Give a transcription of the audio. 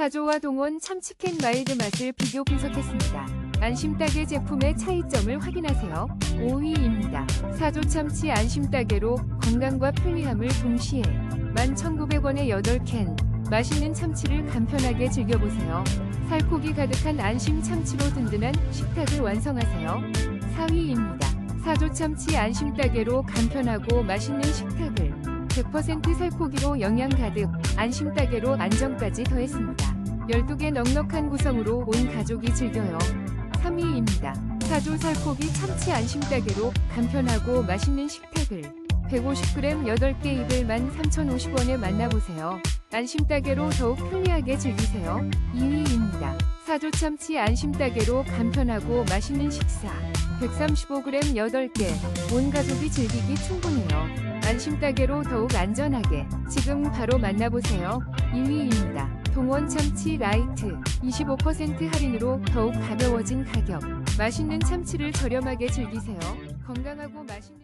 사조와 동원 참치캔 마일드 맛을 비교 분석했습니다. 안심따개 제품의 차이점을 확인하세요. 5위입니다. 사조 참치 안심따개로 건강과 편리함을 동시에 11,900원에 8캔 맛있는 참치를 간편하게 즐겨보세요. 살코기 가득한 안심 참치로 든든한 식탁을 완성하세요. 4위입니다. 사조 참치 안심 따개로 간편하고 맛있는 식탁을 100% 살코기로 영양 가득 안심 따개로 안정까지 더했습니다. 12개 넉넉한 구성으로 온 가족이 즐겨요. 3위입니다. 사조 살코기 참치 안심 따개로 간편하고 맛있는 식탁을 150g 8개 입을 13,050원에 만나보세요. 안심 따개로 더욱 편리하게 즐기세요. 2위입니다. 사조 참치 안심 따개로 간편하고 맛있는 식사 135g 8개 온 가족이 즐기기 충분해요. 안심 따개로 더욱 안전하게 지금 바로 만나보세요. 2위입니다. 동원 참치 라이트 25% 할인으로 더욱 가벼워진 가격 맛있는 참치를 저렴하게 즐기세요. 건강하고 맛있는